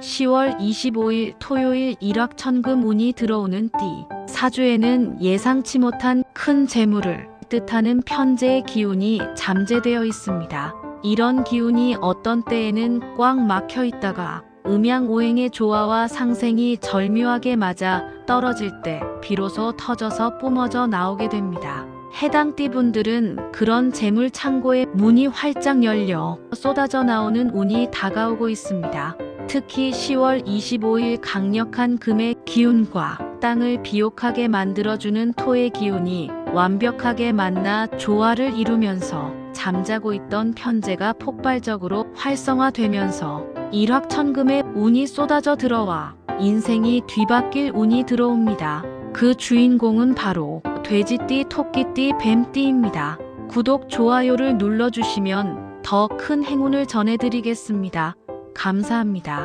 10월 25일 토요일 일확 천금 운이 들어오는 띠. 사주에는 예상치 못한 큰 재물을 뜻하는 편재의 기운이 잠재되어 있습니다. 이런 기운이 어떤 때에는 꽉 막혀 있다가 음양오행의 조화와 상생이 절묘하게 맞아 떨어질 때 비로소 터져서 뿜어져 나오게 됩니다. 해당 띠분들은 그런 재물 창고의 문이 활짝 열려 쏟아져 나오는 운이 다가오고 있습니다. 특히 10월 25일 강력한 금의 기운과 땅을 비옥하게 만들어주는 토의 기운이 완벽하게 만나 조화를 이루면서 잠자고 있던 편제가 폭발적으로 활성화되면서 일확천금의 운이 쏟아져 들어와 인생이 뒤바뀔 운이 들어옵니다. 그 주인공은 바로 돼지띠, 토끼띠, 뱀띠입니다. 구독, 좋아요를 눌러주시면 더 큰 행운을 전해드리겠습니다. 감사합니다.